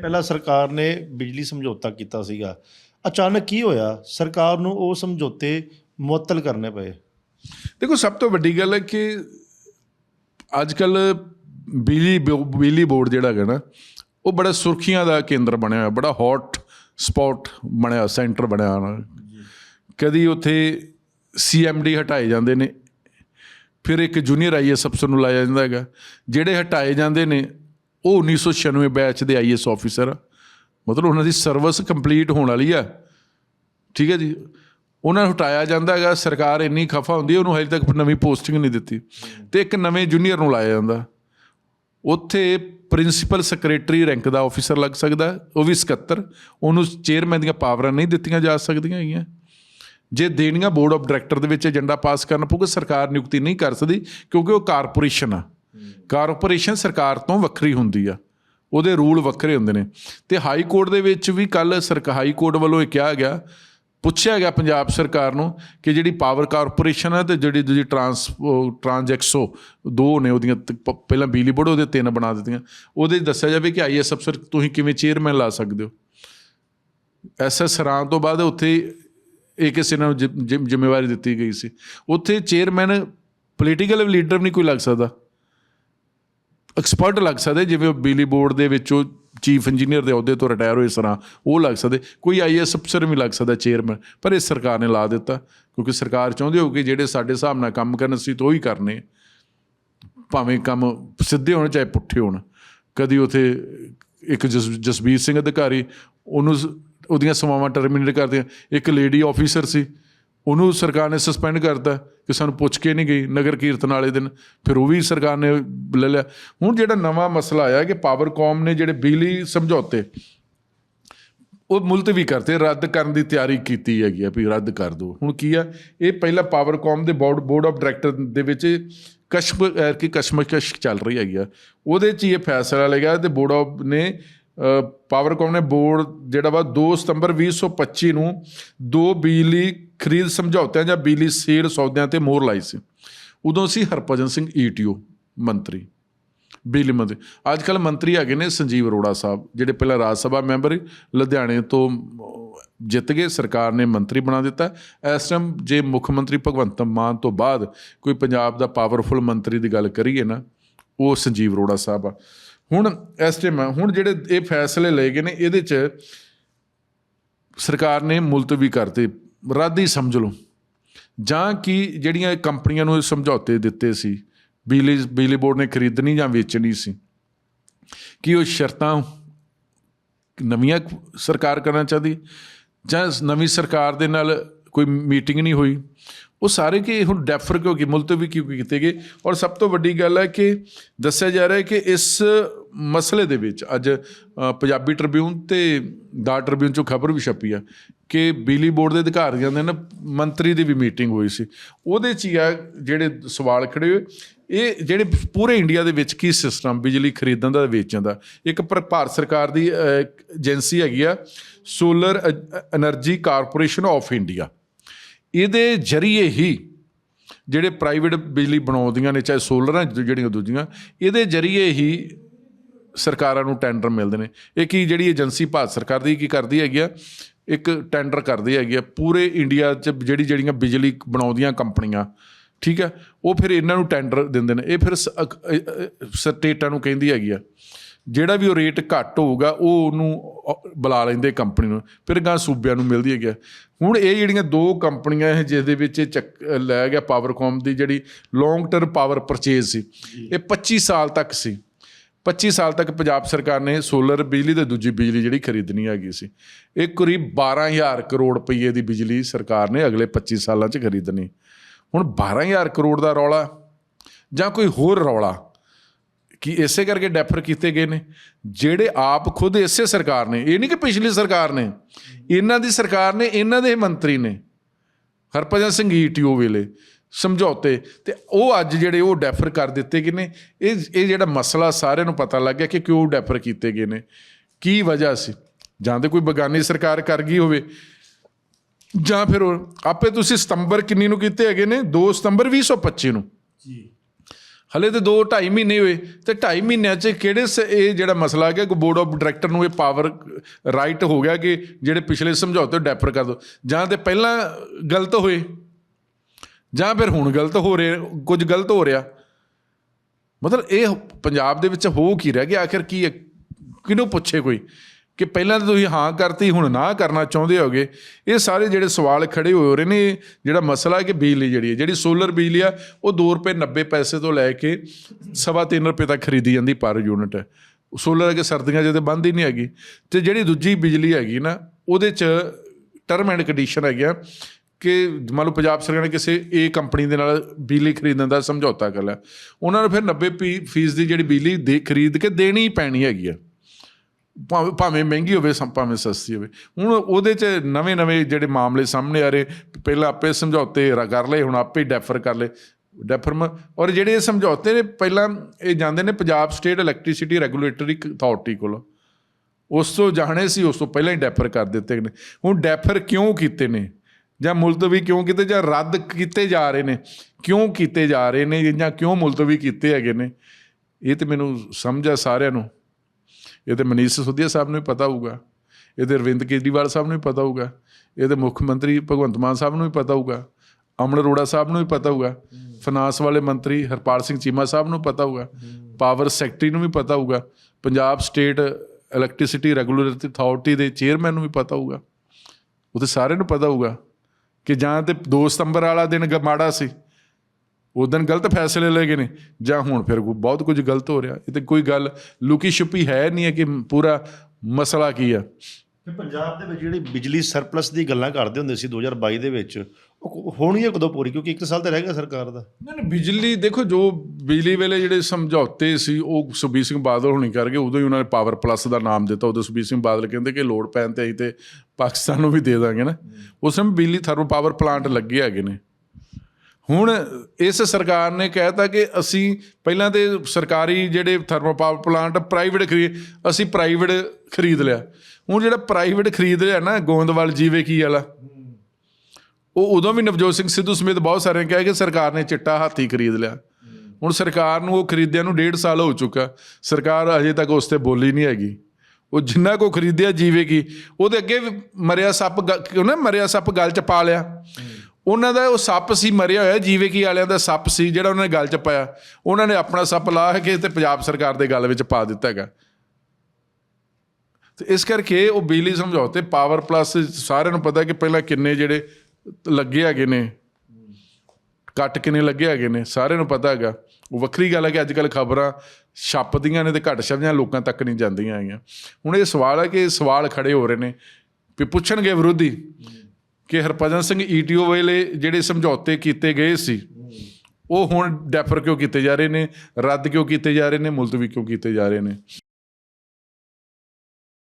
ਪਹਿਲਾਂ ਸਰਕਾਰ ਨੇ ਬਿਜਲੀ ਸਮਝੌਤਾ ਕੀਤਾ ਸੀਗਾ। ਅਚਾਨਕ ਕੀ ਹੋਇਆ? ਸਰਕਾਰ ਨੂੰ ਉਹ ਸਮਝੌਤੇ ਮੁਅੱਤਲ ਕਰਨੇ ਪਏ। ਦੇਖੋ, ਸਭ ਤੋਂ ਵੱਡੀ ਗੱਲ ਹੈ ਕਿ ਅੱਜ ਕੱਲ ਬਿਜਲੀ ਬੋ- ਬਿਜਲੀ ਬੋਰਡ ਜਿਹੜਾ ਹੈਗਾ ਨਾ, ਉਹ ਬੜਾ ਸੁਰਖੀਆਂ ਦਾ ਕੇਂਦਰ ਬਣਿਆ ਹੋਇਆ, ਬੜਾ ਹੌਟ ਸਪੌਟ ਬਣਿਆ ਸੈਂਟਰ ਬਣਿਆ ਹੋਇਆ। ਕਦੀ ਉੱਥੇ ਸੀਐਮਡੀ ਹਟਾਏ ਜਾਂਦੇ ਨੇ, ਫਿਰ ਇੱਕ ਜੂਨੀਅਰ ਆਈਐਸ ਅਫਸਰ ਨੂੰ ਲਾਇਆ ਜਾਂਦਾ ਹੈਗਾ। ਜਿਹੜੇ ਹਟਾਏ ਜਾਂਦੇ ਨੇ ਉਹ 1996 ਬੈਚ ਦੇ ਆਈਐਸ ਆਫੀਸਰ ਆ। ਮਤਲਬ ਉਹਨਾਂ ਦੀ ਸਰਵਿਸ ਕੰਪਲੀਟ ਹੋਣ ਵਾਲੀ ਆ। ਠੀਕ ਹੈ ਜੀ? ਉਹਨਾਂ ਨੂੰ ਹਟਾਇਆ ਜਾਂਦਾ ਹੈਗਾ, ਸਰਕਾਰ ਇੰਨੀ ਖਫਾ ਹੁੰਦੀ ਉਹਨੂੰ ਹਜੇ ਤੱਕ ਨਵੀਂ ਪੋਸਟਿੰਗ ਨਹੀਂ ਦਿੱਤੀ। ਤੇ ਇੱਕ ਨਵੇਂ ਜੂਨੀਅਰ ਨੂੰ ਲਾਇਆ ਜਾਂਦਾ। ਉੱਥੇ ਪ੍ਰਿੰਸੀਪਲ ਸੈਕਟਰੀ ਰੈਂਕ ਦਾ ਆਫੀਸਰ ਲੱਗ ਸਕਦਾ, ਉਹ ਵੀ 77 ਉਹਨੂੰ ਚੇਅਰਮੈਨ ਦੀਆਂ ਪਾਵਰਾਂ ਨਹੀਂ ਦਿੱਤੀਆਂ ਜਾ ਸਕਦੀਆਂ ਹੈਗੀਆਂ। ਜੇ ਦੇਣੀਆਂ ਬੋਰਡ ਆਫ ਡਾਇਰੈਕਟਰ ਦੇ ਵਿੱਚ ਏਜੰਡਾ ਪਾਸ ਕਰਨਾ ਪਊਗਾ, ਸਰਕਾਰ ਨਿਯੁਕਤੀ ਨਹੀਂ ਕਰ ਸਕਦੀ, ਕਿਉਂਕਿ ਉਹ ਕਾਰਪੋਰੇਸ਼ਨ ਆ। ਕਾਰਪੋਰੇਸ਼ਨ ਸਰਕਾਰ ਤੋਂ ਵੱਖਰੀ ਹੁੰਦੀ ਆ। ਉਹਦੇ ਰੂਲ ਵੱਖਰੇ ਹੁੰਦੇ ਨੇ। ਤੇ ਹਾਈ ਕੋਰਟ ਦੇ ਵਿੱਚ ਵੀ ਕੱਲ ਸਰਕਾਰ ਹਾਈ ਕੋਰਟ ਵੱਲੋਂ ਇਹ ਕਿਹਾ ਗਿਆ, ਪੁੱਛਿਆ ਗਿਆ ਪੰਜਾਬ ਸਰਕਾਰ ਨੂੰ ਕਿ ਜਿਹੜੀ ਪਾਵਰ ਕਾਰਪੋਰੇਸ਼ਨ ਹੈ ਤੇ ਜਿਹੜੀ ਦੂਜੀ ਟਰਾਂਸ, ਉਹ ਟਰਾਂਜੈਕਸੋ ਦੋ ਨੇ ਉਹਦੀਆਂ ਪਹਿਲਾਂ ਬਿਜਲੀ ਬੋਰਡ ਉਹਦੇ ਤਿੰਨ ਬਣਾ ਦਿੱਤੀਆਂ। ਉਹਦੇ 'ਚ ਦੱਸਿਆ ਜਾਵੇ ਕਿ ਆਈਐਸ ਅਫਸਰ ਤੁਸੀਂ ਕਿਵੇਂ ਚੇਅਰਮੈਨ ਲਾ ਸਕਦੇ ਹੋ। ਐਸਐਸ ਰਾਂ ਤੋਂ ਬਾਅਦ ਉੱਥੇ ਇਹ ਕਿਸੇ ਨੂੰ ਜ਼ਿ- ਜ਼ਿੰਮੇਵਾਰੀ ਦਿੱਤੀ ਗਈ ਸੀ। ਉੱਥੇ ਚੇਅਰਮੈਨ, ਪੋਲੀਟੀਕਲ ਲੀਡਰ ਨਹੀਂ ਕੋਈ ਲੱਗ ਸਕਦਾ। ਐਕਸਪਰਟ ਲੱਗ ਸਕਦੇ, ਜਿਵੇਂ ਬਿਜਲੀ ਬੋਰਡ ਦੇ ਵਿੱਚੋਂ ਚੀਫ ਇੰਜੀਨੀਅਰ ਦੇ ਅਹੁਦੇ ਤੋਂ ਰਿਟਾਇਰ ਹੋਏ ਸਰਾਂ ਉਹ ਲੱਗ ਸਕਦੇ। ਕੋਈ ਆਈਐਸ ਅਫਸਰ ਵੀ ਲੱਗ ਸਕਦਾ ਚੇਅਰਮੈਨ ਪਰ ਇਹ ਸਰਕਾਰ ਨੇ ਲਾ ਦਿੱਤਾ, ਕਿਉਂਕਿ ਸਰਕਾਰ ਚਾਹੁੰਦੀ ਹੋ ਕਿ ਜਿਹੜੇ ਸਾਡੇ ਹਿਸਾਬ ਨਾਲ ਕੰਮ ਕਰਨ ਸੀ ਤੋਂ ਹੀ ਕਰਨੇ। ਭਾਵੇਂ ਕੰਮ ਸਿੱਧੇ ਹੋਣ, ਚਾਹੇ ਪੁੱਠੇ ਹੋਣ। ਕਦੀ ਉਥੇ ਇੱਕ ਜਸ- ਜਸਬੀਰ ਸਿੰਘ ਅਧਿਕਾਰੀ, ਉਹਨੂੰ ਸ- ਉਹਦੀਆਂ ਸੇਵਾਵਾਂ ਟਰਮੀਨੇਟ ਕਰਦੀਆਂ ਇੱਕ ਲੇਡੀ ਆਫੀਸਰ ਸੀ ਉਹਨੂੰ ਸਰਕਾਰ ਨੇ ਸਸਪੈਂਡ ਕਰਤਾ ਕਿ ਸਾਨੂੰ ਪੁੱਛ ਕੇ ਨਹੀਂ ਗਈ ਨਗਰ ਕੀਰਤਨ ਵਾਲੇ ਦਿਨ। ਫਿਰ ਉਹ ਵੀ ਸਰਕਾਰ ਨੇ ਲੈ ਲਿਆ। ਹੁਣ ਜਿਹੜਾ ਨਵਾਂ ਮਸਲਾ ਆਇਆ ਕਿ ਪਾਵਰਕਾਮ ਨੇ ਜਿਹੜੇ ਬਿਜਲੀ ਸਮਝੌਤੇ, ਉਹ ਮੁਲਤਵੀ ਕਰਤੇ, ਰੱਦ ਕਰਨ ਦੀ ਤਿਆਰੀ ਕੀਤੀ ਹੈਗੀ ਆ ਵੀ ਰੱਦ ਕਰ ਦਿਓ। ਹੁਣ ਕੀ ਆ? ਇਹ ਪਹਿਲਾਂ ਪਾਵਰਕਾਮ ਦੇ ਬੋਰਡ ਬੋਰਡ ਆਫ ਡਾਇਰੈਕਟਰ ਦੇ ਵਿੱਚ ਕਸ਼ਮ, ਅਹ ਕਿ ਕਸ਼ਮਕਸ਼ ਚੱਲ ਰਹੀ ਹੈਗੀ ਆ। ਉਹਦੇ 'ਚ ਹੀ ਇਹ ਫੈਸਲਾ ਲਿਆ ਤੇ ਬੋਰਡ ਆਫ ਨੇ ਪਾਵਰਕੌਮ ਨੇ ਬੋਰਡ ਜਿਹੜਾ ਵਾ 2 ਸਤੰਬਰ 2025 ਨੂੰ ਦੋ ਬਿਜਲੀ ਖਰੀਦ ਸਮਝੌਤਿਆਂ ਜਾਂ ਬਿਜਲੀ ਸੇਲ ਸੌਦਿਆਂ ਤੇ ਮੋਹਰ ਲਾਈ ਸੀ। ਉਦੋਂ ਸੀ ਹਰਭਜਨ ਸਿੰਘ ਈਟੀਓ ਮੰਤਰੀ, ਬਿਜਲੀ ਮੰਤਰੀ। ਅੱਜ ਕੱਲ ਮੰਤਰੀ ਹੈਗੇ ਨੇ ਸੰਜੀਵ ਅਰੋੜਾ ਸਾਹਿਬ, ਜਿਹੜੇ ਪਹਿਲਾਂ ਰਾਜ ਸਭਾ ਮੈਂਬਰ ਲੁਧਿਆਣੇ ਤੋਂ ਜਿੱਤ ਗਏ, ਸਰਕਾਰ ਨੇ ਮੰਤਰੀ ਬਣਾ ਦਿੱਤਾ। ਇਸ ਟਾਈਮ ਜੇ ਮੁੱਖ ਮੰਤਰੀ ਭਗਵੰਤ ਮਾਨ ਤੋਂ ਬਾਅਦ ਕੋਈ ਪੰਜਾਬ ਦਾ ਪਾਵਰਫੁਲ ਮੰਤਰੀ ਦੀ ਗੱਲ ਕਰੀਏ ਨਾ, ਉਹ ਸੰਜੀਵ ਅਰੋੜਾ ਸਾਹਿਬ ਆ। ਹੁਣ ਇਸ ਟਾਈਮ ਹੁਣ ਜਿਹੜੇ ਇਹ ਫੈਸਲੇ ਲਏ ਗਏ ਨੇ, ਇਹਦੇ 'ਚ ਸਰਕਾਰ ਨੇ ਮੁਲਤਵੀ ਕਰਤੇ। ਰੱਦ ਹੀ ਸਮਝ ਲਓ। ਜਾਂ ਕਿ ਜਿਹੜੀਆਂ ਕੰਪਨੀਆਂ ਨੂੰ ਸਮਝੌਤੇ ਦਿੱਤੇ ਸੀ, ਬਿਜਲੀ ਬਿਜਲੀ ਬੋਰਡ ਨੇ ਖਰੀਦਣੀ ਜਾਂ ਵੇਚਣੀ ਸੀ, ਕਿ ਉਹ ਸ਼ਰਤਾਂ ਨਵੀਆਂ ਸਰਕਾਰ ਕਰਨਾ ਚਾਹਦੀ? ਜਾਂ ਨਵੀਂ ਸਰਕਾਰ ਦੇ ਨਾਲ ਕੋਈ ਮੀਟਿੰਗ ਨਹੀਂ ਹੋਈ। ਉਹ ਸਾਰੇ ਕਿ ਹੁਣ ਡੈਫਰ ਕਿਉਂ ਕਿ ਮੁਲਤਵੀ ਕਿਉਂ ਕੀਤੇ ਗਏ? ਔਰ ਸਭ ਤੋਂ ਵੱਡੀ ਗੱਲ ਹੈ ਕਿ ਦੱਸਿਆ ਜਾ ਰਿਹਾ ਹੈ ਕਿ ਇਸ ਮਸਲੇ ਦੇ ਵਿੱਚ ਅੱਜ ਪੰਜਾਬੀ ਟ੍ਰਿਬਿਊਨ ਤੇ ਦਾ ਟ੍ਰਿਬਿਊਨ ਚੋਂ ਖਬਰ ਵੀ ਛਪੀ ਆ ਕਿ ਬਿਜਲੀ ਬੋਰਡ ਦੇ ਅਧਿਕਾਰੀਆਂ ਦੇ ਨਾ ਮੰਤਰੀ ਦੀ ਵੀ ਮੀਟਿੰਗ ਹੋਈ ਸੀ। ਉਹਦੇ 'ਚ ਆ ਜਿਹੜੇ ਸਵਾਲ ਖੜੇ ਹੋਏ, ਇਹ ਜਿਹੜੇ ਪੂਰੇ ਇੰਡੀਆ ਦੇ ਵਿੱਚ ਕੀ ਸਿਸਟਮ ਬਿਜਲੀ ਖਰੀਦਣ ਦਾ ਵੇਚਣ ਦਾ। ਇੱਕ ਭਾਰਤ ਸਰਕਾਰ ਦੀ ਏਜੰਸੀ ਹੈਗੀ ਆ, solar energy corporation of India. ਇਹਦੇ ਜਰੀਏ ਹੀ ਜਿਹੜੇ ਪ੍ਰਾਈਵੇਟ ਬਿਜਲੀ ਬਣਾਉਂਦੀਆਂ ਨੇ, ਚਾਹੇ ਸੋਲਰਾਂ ਜਿਹੜੀਆਂ ਦੂਜੀਆਂ, ਇਹਦੇ ਜਰੀਏ ਹੀ ਸਰਕਾਰਾਂ ਨੂੰ ਟੈਂਡਰ ਮਿਲਦੇ ਨੇ। ਇਹ ਕੀ ਜਿਹੜੀ ਏਜੰਸੀ ਭਾਰਤ ਸਰਕਾਰ ਦੀ ਕੀ ਕਰਦੀ ਹੈਗੀ ਆ? ਇੱਕ ਟੈਂਡਰ ਕਰਦੀ ਹੈਗੀ ਆ। ਪੂਰੇ ਇੰਡੀਆ 'ਚ ਜਿਹੜੀ ਜਿਹੜੀਆਂ ਬਿਜਲੀ ਬਣਾਉਂਦੀਆਂ ਕੰਪਨੀਆਂ, ਠੀਕ ਹੈ ਉਹ ਫਿਰ ਇਹਨਾਂ ਨੂੰ ਟੈਂਡਰ ਦਿੰਦੇ ਨੇ। ਇਹ ਫਿਰ ਸਟੇਟਾਂ ਨੂੰ ਕਹਿੰਦੀ ਹੈਗੀ ਆ। ਜਿਹੜਾ ਵੀ ਉਹ ਰੇਟ ਘੱਟ ਹੋਊਗਾ ਉਹ ਉਹਨੂੰ ਬੁਲਾ ਲੈਂਦੇ ਕੰਪਨੀ ਨੂੰ। ਫਿਰ ਗਾਂ ਸੂਬਿਆਂ ਨੂੰ ਮਿਲਦੀ ਹੈਗੀ। ਹੁਣ ਇਹ ਜਿਹੜੀਆਂ ਦੋ ਕੰਪਨੀਆਂ ਹੈ ਜਿਸ ਦੇ ਵਿੱਚ ਇਹ ਚੱਕ ਲੈ ਗਿਆ ਪਾਵਰਕਾਮ ਦੀ ਜਿਹੜੀ ਲੌਂਗ ਟਰਮ ਪਾਵਰ ਪਰਚੇਜ਼ ਸੀ। ਇਹ 25 ਸਾਲ ਤੱਕ ਸੀ। 25 ਸਾਲ ਤੱਕ ਪੰਜਾਬ ਸਰਕਾਰ ਨੇ ਸੋਲਰ ਬਿਜਲੀ ਤੇ ਦੂਜੀ ਬਿਜਲੀ ਜਿਹੜੀ ਖਰੀਦਣੀ ਹੈਗੀ ਸੀ। ਇਹ ਕਰੀਬ 12000 ਕਰੋੜ ਰੁਪਏ ਦੀ ਬਿਜਲੀ ਸਰਕਾਰ ਨੇ ਅਗਲੇ 25 ਸਾਲਾਂ 'ਚ ਖਰੀਦਣੀ। ਹੁਣ 12000 ਕਰੋੜ ਦਾ ਰੌਲਾ ਜਾਂ ਕੋਈ ਹੋਰ ਰੌਲਾ ਕਿ ਇਸੇ ਕਰਕੇ ਡੈਫਰ ਕੀਤੇ ਗਏ ਨੇ। ਜਿਹੜੇ ਆਪ ਖੁਦ ਇਸੇ ਸਰਕਾਰ ਨੇ, ਇਹ ਨਹੀਂ ਕਿ ਪਿਛਲੀ ਸਰਕਾਰ ਨੇ, ਇਹਨਾਂ ਦੀ ਸਰਕਾਰ ਨੇ, ਇਹਨਾਂ ਦੇ ਮੰਤਰੀ ਨੇ। ਹਰਭਜਨ ਸਿੰਘ ਈਟੀਓ ਵੇਲੇ, ਸਮਝੌਤੇ, ਤੇ ਉਹ ਅੱਜ ਜਿਹੜੇ ਉਹ ਡੈਫਰ ਕਰ ਦਿੱਤੇ ਗਏ ਨੇ। ਇਹ ਇਹ ਜਿਹੜਾ ਮਸਲਾ ਸਾਰਿਆਂ ਨੂੰ ਪਤਾ ਲੱਗ ਗਿਆ ਕਿ ਕਿਉਂ ਡੈਫਰ ਕੀਤੇ ਗਏ ਨੇ। ਕੀ ਵਜ੍ਹਾ ਸੀ? ਜਾਂ ਤੇ ਕੋਈ ਬਗਾਨੀ ਸਰਕਾਰ ਕਰ ਗਈ ਹੋਵੇ, ਜਾਂ ਫਿਰ ਉਹ- ਆਪੇ ਤੁਸੀਂ ਸਤੰਬਰ ਕਿੰਨੀ ਨੂੰ ਕੀਤੇ ਹੈਗੇ ਨੇ? 2 ਸਤੰਬਰ 2025 ਨੂੰ। ਜੀ। ਹਲੇ ਤੇ 2 2.5 ਮਹੀਨੇ ਹੋਏ, ਤੇ 2.5 ਮਹੀਨਿਆਂ 'ਚ ਕਿਹੜੇ ਸ- ਇਹ ਜਿਹੜਾ ਮਸਲਾ ਹੈ ਕਿ ਬੋਰਡ ਆਫ ਡਾਇਰੈਕਟਰ ਨੂੰ ਇਹ ਪਾਵਰ ਰਾਈਟ ਹੋ ਗਿਆ ਕਿ ਜਿਹੜੇ ਪਿਛਲੇ ਸਮਝੌਤੇ ਡੈਫਰ ਕਰ ਦੋ? ਜਾਂ ਤੇ ਪਹਿਲਾਂ ਗਲਤ ਹੋਏ, ਜਾਂ ਫਿਰ ਹੁਣ ਗਲਤ ਹੋ ਰਿਹਾ, ਕੁਝ ਗਲਤ ਹੋ ਰਿਹਾ? ਮਤਲਬ ਇਹ ਪੰਜਾਬ ਦੇ ਵਿੱਚ ਹੋ ਕੀ ਰਹਿ ਗਿਆ ਆਖਿਰ ਕੀ ਹੈ? ਕਿਹਨੂੰ ਪੁੱਛੇ ਕੋਈ? ਕਿ ਪਹਿਲਾਂ ਤਾਂ ਤੁਸੀਂ ਹਾਂ ਕਰਤੀ, ਹੁਣ ਨਾ ਕਰਨਾ ਚਾਹੁੰਦੇ ਹੋਗੇ। ਇਹ ਸਾਰੇ ਜਿਹੜੇ ਸਵਾਲ ਖੜੇ ਹੋ ਰਹੇ ਨੇ, ਜਿਹੜਾ ਮਸਲਾ ਹੈ ਕਿ ਬਿਜਲੀ ਜਿਹੜੀ ਹੈ, ਜਿਹੜੀ ਸੋਲਰ ਬਿਜਲੀ ਆ, ਉਹ 2 ਰੁਪਏ 90 ਪੈਸੇ ਤੋਂ ਲੈ ਕੇ ਸਵਾ ਤਿੰਨ ਰੁਪਏ ਤੱਕ ਖਰੀਦੀ ਜਾਂਦੀ ਪਰ ਯੂਨਿਟ। ਹੈ ਸੋਲਰ ਅਗੇ ਸਰਦੀਆਂ 'ਚ ਤੇ ਬੰਦ ਹੀ ਨਹੀਂ ਹੈਗੀ। ਤੇ ਜਿਹੜੀ ਦੂਜੀ ਬਿਜਲੀ ਹੈਗੀ ਨਾ, ਉਹਦੇ 'ਚ ਟਰਮ ਐਂਡ ਕੰਡੀਸ਼ਨ ਹੈਗੀਆਂ ਕਿ ਮੰਨ ਲਓ ਪੰਜਾਬ ਸਰਕਾਰ ਨੇ ਕਿਸੇ ਏ ਕੰਪਨੀ ਦੇ ਨਾਲ ਬਿਜਲੀ ਖਰੀਦਣ ਦਾ ਸਮਝੌਤਾ ਕਰ ਲਿਆ। ਉਹਨਾਂ ਨੂੰ ਫਿਰ 90 ਪੀ- ਫੀਸ ਦੀ ਜਿਹੜੀ ਬਿਜਲੀ ਦੇ ਖਰੀਦ ਕੇ ਦੇਣੀ ਪੈਣੀ ਹੈਗੀ ਆ। ਭਾਵੇਂ ਭਾਵੇਂ ਮਹਿੰਗੀ ਹੋਵੇ ਸੰ- ਭਾਵੇਂ ਸਸਤੀ ਹੋਵੇ। ਹੁਣ ਉਹਦੇ 'ਚ ਨਵੇਂ-ਨਵੇਂ ਜਿਹੜੇ ਮਾਮਲੇ ਸਾਹਮਣੇ ਆ ਰਹੇ, ਪਹਿਲਾਂ ਆਪੇ ਸਮਝੌਤੇ ਰ- ਕਰ ਲਏ, ਹੁਣ ਆਪੇ ਡੈਫਰ ਕਰ ਲਏ। ਡੈਫਰ ਮ- ਔਰ ਜਿਹੜੇ ਇਹ ਸਮਝੌਤੇ ਨੇ, ਪਹਿਲਾਂ ਇਹ ਜਾਂਦੇ ਨੇ Punjab state electricity regulatory authority ਕੋਲ। ਉਸ ਤੋਂ ਜਾਣੇ ਸੀ, ਉਸ ਤੋਂ ਪਹਿਲਾਂ ਹੀ ਡੈਫਰ ਕਰ ਦਿੱਤੇ ਨੇ। ਹੁਣ ਡੈਫਰ ਕਿਉਂ ਕੀਤੇ ਨੇ? ਜਾਂ ਮੁਲਤਵੀ ਕਿਉਂ ਕੀਤੇ, ਜਾਂ ਰੱਦ ਕੀਤੇ ਜਾ ਰਹੇ ਨੇ? ਕਿਉਂ ਕੀਤੇ ਜਾ ਰਹੇ ਨੇ, ਜਾਂ ਕਿਉਂ ਮੁਲਤਵੀ ਕੀਤੇ ਹੈਗੇ ਨੇ? ਇਹ ਤੇ ਮੈਨੂੰ ਸਮਝ ਆ ਸਾਰਿਆਂ ਨੂੰ। ਇਹ ਤੇ ਮਨੀਸ਼ ਸਿਸੋਦੀਆ ਸਾਹਿਬ ਨੂੰ ਵੀ ਪਤਾ ਹੋਊਗਾ। ਇਹ ਤੇ ਅਰਵਿੰਦ ਕੇਜਰੀਵਾਲ ਸਾਹਿਬ ਨੂੰ ਵੀ ਪਤਾ ਹੋਊਗਾ। ਇਹ ਤੇ ਮੁੱਖ ਮੰਤਰੀ ਭਗਵੰਤ ਮਾਨ ਸਾਹਿਬ ਨੂੰ ਵੀ ਪਤਾ ਹੋਊਗਾ। ਅਮਨ ਅਰੋੜਾ ਸਾਹਿਬ ਨੂੰ ਵੀ ਪਤਾ ਹੋਊਗਾ। ਫਾਈਨਾਂਸ ਵਾਲੇ ਮੰਤਰੀ ਹਰਪਾਲ ਸਿੰਘ ਚੀਮਾ ਸਾਹਿਬ ਨੂੰ ਪਤਾ ਹੋਊਗਾ। ਪਾਵਰ ਸੈਕਟਰੀ ਨੂੰ ਵੀ ਪਤਾ ਹੋਊਗਾ। Punjab state electricity regulatory authority ਦੇ ਚੇਅਰਮੈਨ ਨੂੰ ਵੀ ਪਤਾ ਹੋਊਗਾ। ਉਹ ਤੇ ਸਾਰਿਆਂ ਨੂੰ ਪਤਾ ਹੋਊਗਾ ਕਿ ਜਾਂ ਤੇ 2 ਸਤੰਬਰ ਵਾਲਾ ਦਿਨ ਗ- ਮਾੜਾ ਸੀ। ਉਸ ਦਿਨ ਗਲਤ ਫੈਸਲੇ ਲਏ ਗਏ ਨੇ। ਜਾਂ ਹੁਣ ਫਿਰ ਬਹੁਤ ਕੁਝ ਗਲਤ ਹੋ ਰਿਹਾ। ਇਹ ਤੇ ਕੋਈ ਗੱਲ ਲੁਕੀ ਛੁਪੀ ਹੈ ਨਹੀਂ ਹੈ ਕਿ ਪੂਰਾ ਮਸਲਾ ਕੀ ਆ। ਤੇ ਪੰਜਾਬ ਦੇ ਵਿੱਚ ਜਿਹੜੀ ਬਿਜਲੀ ਸਰਪਲਸ ਦੀ ਗੱਲਾਂ ਕਰਦੇ ਹੁੰਦੇ ਸੀ 2022 ਦੇ ਵਿੱਚ ਉਹ ਹੋਣੀ ਹੈ ਕਦੋਂ ਪੂਰੀ? ਕਿਉਂਕਿ ਇੱਕ ਸਾਲ ਤਾਂ ਰਹਿ ਗਿਆ ਸਰਕਾਰ ਦਾ। ਨਹੀਂ ਨਹੀਂ ਬਿਜਲੀ ਦੇਖੋ ਜੋ ਬਿਜਲੀ ਵੇਲੇ ਜਿਹੜੇ ਸਮਝੌਤੇ ਸੀ ਉਹ ਸੁਖਬੀਰ ਸਿੰਘ ਬਾਦਲ ਹੋਣੀ ਕਰਕੇ ਉਦੋਂ ਹੀ ਉਹਨਾਂ ਨੇ ਪਾਵਰ ਪਲੱਸ ਦਾ ਨਾਮ ਦਿੱਤਾ। ਉਦੋਂ ਸੁਖਬੀਰ ਸਿੰਘ ਬਾਦਲ ਕਹਿੰਦੇ ਕਿ ਲੋਡ ਪੈਣ ਤੇ ਅਸੀਂ ਤੇ ਪਾਕਿਸਤਾਨ ਨੂੰ ਵੀ ਦੇ ਦਾਂਗੇ ਨਾ। ਉਸ ਸਮੇਂ ਬਿਜਲੀ ਥਰਮਲ ਪਾਵਰ ਪਲਾਂਟ ਲੱਗੇ ਹੈਗੇ ਨੇ। ਹੁਣ ਇਸ ਸਰਕਾਰ ਨੇ ਕਹਿਤਾ ਕਿ ਅਸੀਂ ਪਹਿਲਾਂ ਤੇ ਸਰਕਾਰੀ ਜਿਹੜੇ ਥਰਮਲ ਪਾਵਰ ਪਲਾਂਟ ਪ੍ਰਾਈਵੇਟ ਖਰੀਦ, ਅਸੀਂ ਪ੍ਰਾਈਵੇਟ ਖਰੀਦ ਲਿਆ। ਹੁਣ ਜਿਹੜਾ ਪ੍ਰਾਈਵੇਟ ਖਰੀਦ ਲਿਆ ਨਾ ਗੋਂਦਵਾਲ ਜੀਵੇ ਕੀ ਵਾਲਾ ਉਹ ਉਦੋਂ ਵੀ ਨਵਜੋਤ ਸਿੰਘ ਸਿੱਧੂ ਸਮੇਤ ਬਹੁਤ ਸਾਰਿਆਂ ਨੇ ਕਿਹਾ ਕਿ ਸਰਕਾਰ ਨੇ ਚਿੱਟਾ ਹਾਥੀ ਖਰੀਦ ਲਿਆ। ਹੁਣ ਸਰਕਾਰ ਨੂੰ ਉਹ ਖਰੀਦਿਆਂ ਨੂੰ ਡੇਢ ਸਾਲ ਹੋ ਚੁੱਕਾ। ਸਰਕਾਰ ਅਜੇ ਤੱਕ ਉਸ ਤੇ ਬੋਲੀ ਨਹੀਂ ਹੈਗੀ। ਉਹ ਜਿੰਨਾ ਕੋ ਖਰੀਦਿਆ ਜੀਵੇ ਕੀ, ਉਹਦੇ ਅੱਗੇ ਵੀ ਮਰਿਆ ਸੱਪ ਗ- ਮਰਿਆ ਸੱਪ ਗਲ ਚ ਪਾ ਲਿਆ। ਉਹਨਾਂ ਦਾ ਉਹ ਸੱਪ ਸੀ, ਮਰਿਆ ਹੋਇਆ, ਜੀਵੇ ਕੀ ਵਾਲਿਆਂ ਦਾ ਸੱਪ ਸੀ, ਜਿਹੜਾ ਉਹਨਾਂ ਨੇ ਗੱਲ ਚ ਪਾਇਆ। ਉਹਨਾਂ ਨੇ ਆਪਣਾ ਸੱਪ ਲਾ ਕੇ ਤੇ ਪੰਜਾਬ ਸਰਕਾਰ ਦੇ ਗੱਲ ਵਿੱਚ ਪਾ ਦਿੱਤਾ ਹੈਗਾ। ਤੇ ਇਸ ਕਰਕੇ ਉਹ ਬਿਜਲੀ ਸਮਝੌਤੇ, ਪਾਵਰ ਪਲੱਸ, ਸਾਰਿਆਂ ਨੂੰ ਪਤਾ ਕਿ ਪਹਿਲਾਂ ਕਿੰਨੇ ਜਿਹੜੇ ਲੱਗੇ ਹੈਗੇ ਨੇ, ਕੱਟ ਕਿੰਨੇ ਲੱਗੇ ਹੈਗੇ ਨੇ, ਸਾਰਿਆਂ ਨੂੰ ਪਤਾ ਹੈਗਾ। ਉਹ ਵੱਖਰੀ ਗੱਲ ਹੈ ਕਿ ਅੱਜ ਕੱਲ ਖਬਰਾਂ ਛਪਦੀਆਂ ਨੇ ਤੇ ਘੱਟ ਛਪਦੀਆਂ, ਲੋਕਾਂ ਤੱਕ ਨਹੀਂ ਜਾਂਦੀਆਂ ਹੈਗੀਆਂ। ਹੁਣ ਇਹ ਸਵਾਲ ਹੈ ਕਿ ਸਵਾਲ ਖੜੇ ਹੋ ਰਹੇ ਨੇ, ਵੀ ਪੁੱਛਣਗੇ ਵਿਰੋਧੀ ਕਿ ਹਰਭਜਨ ਸਿੰਘ ਈਟੀਓ ਵੇਲੇ ਜਿਹੜੇ ਸਮਝੌਤੇ ਕੀਤੇ ਗਏ ਸੀ, ਉਹ ਹੁਣ ਡੈਫਰ ਕਿਉਂ ਕੀਤੇ ਜਾ ਰਹੇ ਨੇ, ਰੱਦ ਕਿਉਂ ਕੀਤੇ ਜਾ ਰਹੇ ਨੇ, ਮੁਲਤਵੀ ਕਿਉਂ ਕੀਤੇ ਜਾ ਰਹੇ ਨੇ?